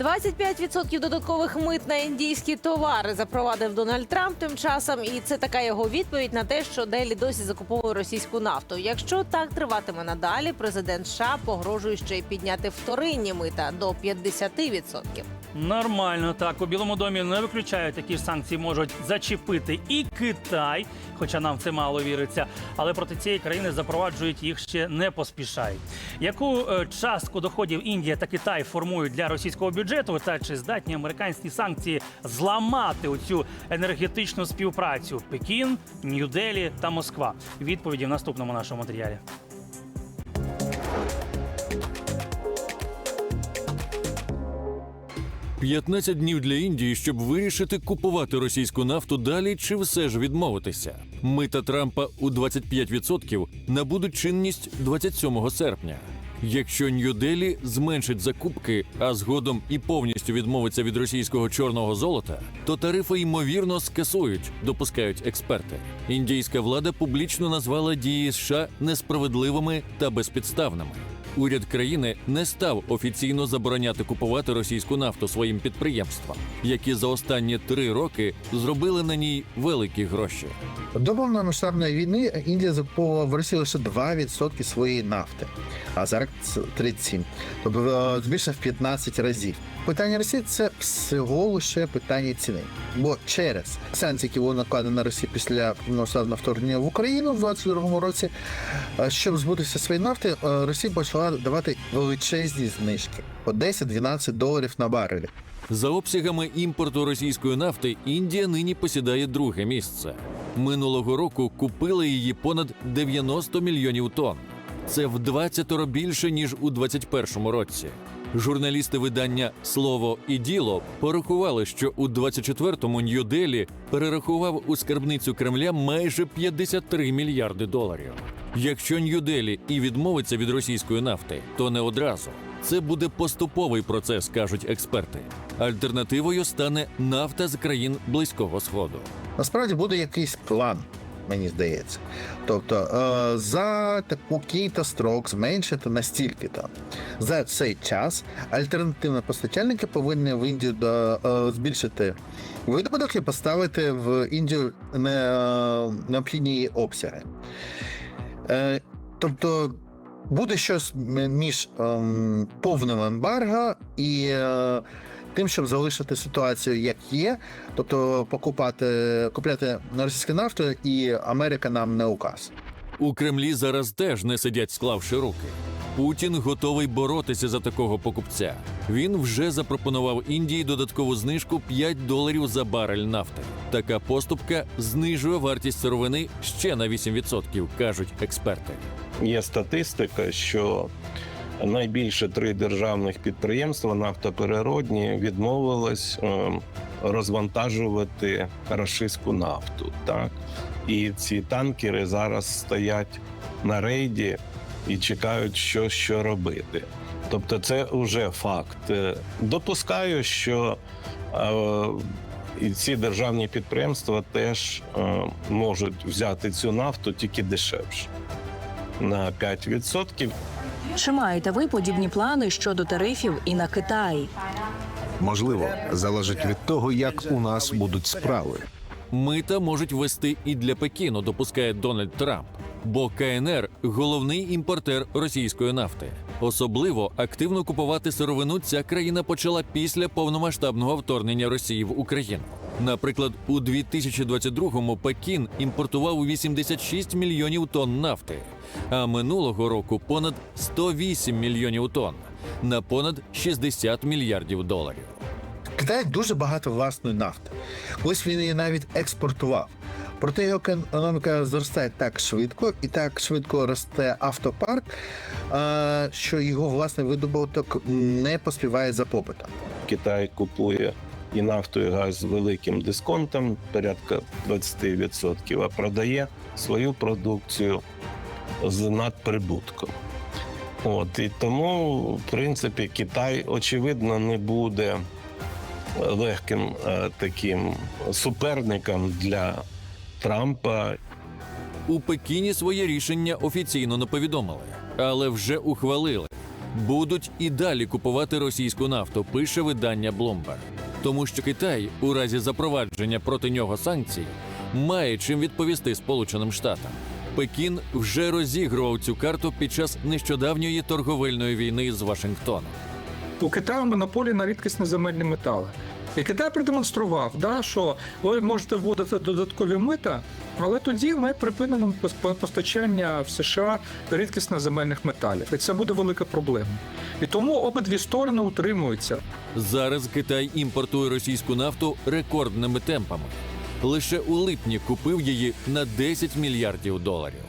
25% додаткових мит на індійські товари запровадив Дональд Трамп тим часом, і це така його відповідь на те, що Делі досі закуповує російську нафту. Якщо так триватиме надалі, президент США погрожує ще й підняти вторинні мита до 50%. Нормально так. У Білому домі не виключають такі ж санкції можуть зачепити і Китай, хоча нам це мало віриться. Але проти цієї країни запроваджують їх ще не поспішають. Яку е, частку доходів Індія та Китай формують для російського бюджету, та чи здатні американські санкції зламати оцю енергетичну співпрацю Пекін, Нью-Делі та Москва? Відповіді в наступному нашому матеріалі. 15 днів для Індії, щоб вирішити купувати російську нафту далі чи все ж відмовитися. Мита Трампа у 25% набудуть чинність 27 серпня. Якщо Нью-Делі зменшить закупки, а згодом і повністю відмовиться від російського чорного золота, то тарифи ймовірно скасують, допускають експерти. Індійська влада публічно назвала дії США несправедливими та безпідставними. Уряд країни не став офіційно забороняти купувати російську нафту своїм підприємствам, які за останні три роки зробили на ній великі гроші. До повномасштабної війни Індія закуповувала в Росії лише 2% своєї нафти, а зараз це 37%. Тобто е, збільшив в 15 разів. Питання Росії це всього лише питання ціни. Бо через санкції, які були накладені на Росію після повномасштабного вторгнення в Україну в 22-му році, е, щоб збутися своєї нафти, е, Росія почала давати величезні знижки по 10-12 доларів на барелі. За обсягами імпорту російської нафти Індія нині посідає друге місце. Минулого року купили її понад 90 мільйонів тонн. Це в 20 більше ніж у 21 році. Журналісти видання Слово і діло порахували, що у 24-му Нью-Делі перерахував у скарбницю Кремля майже 53 мільярди доларів. Якщо Нью-Делі і відмовиться від російської нафти, то не одразу. Це буде поступовий процес, кажуть експерти. Альтернативою стане нафта з країн Близького Сходу. Насправді буде якийсь план, мені здається. Тобто е, за такий-то строк зменшити настільки то за цей час альтернативні постачальники повинні в Індію е, збільшити видобуток і поставити в Індію е, необхідні обсяги. Е, тобто буде щось між ем, повним ембарго і е, тим, щоб залишити ситуацію як є, тобто покупати, купляти російську нафту, і Америка нам не указ. У Кремлі зараз теж не сидять, склавши руки. Путін готовий боротися за такого покупця. Він вже запропонував Індії додаткову знижку 5 доларів за барель нафти. Така поступка знижує вартість сировини ще на 8%, кажуть експерти. Є статистика, що найбільше три державних підприємства нафтопереродні відмовились е, розвантажувати рашистську нафту. Так? І ці танкери зараз стоять на рейді і чекають, що, що робити. Тобто, це вже факт. Е, Допускаю, що е, і ці державні підприємства теж е, можуть взяти цю нафту тільки дешевше на 5%. Чи маєте ви подібні плани щодо тарифів і на Китай? Можливо, залежить від того, як у нас будуть справи. Мита можуть ввести і для Пекіну, допускає Дональд Трамп. Бо КНР головний імпортер російської нафти. Особливо активно купувати сировину ця країна почала після повномасштабного вторгнення Росії в Україну. Наприклад, у 2022-му Пекін імпортував 86 мільйонів тонн нафти, а минулого року понад 108 мільйонів тонн на понад 60 мільярдів доларів. Китай дуже багато власної нафти. Колись він її навіть експортував. Проте його економіка зростає так швидко і так швидко росте автопарк, е, що його власний видобуток не поспіває за попитом. Китай купує і нафту, і газ з великим дисконтом, порядка 20%, а продає свою продукцію з надприбутком. От і тому, в принципі, Китай очевидно не буде легким е, таким суперником для Трампа У Пекіні своє рішення офіційно не повідомили, але вже ухвалили. будуть і далі купувати російську нафту, пише видання Bloomberg. Тому що Китай, у разі запровадження проти нього санкцій, має чим відповісти Сполученим Штатам. Пекін вже розігрував цю карту під час нещодавньої торговельної війни з Вашингтоном. У Китаю монополія на рідкісні земельні метали. І Китай продемонстрував, да, що ви можете вводити додаткові мита, але тоді ми припинимо пос- постачання в США рідкісно земельних металів. І це буде велика проблема. І тому обидві сторони утримуються. Зараз Китай імпортує російську нафту рекордними темпами. Лише у липні купив її на 10 мільярдів доларів.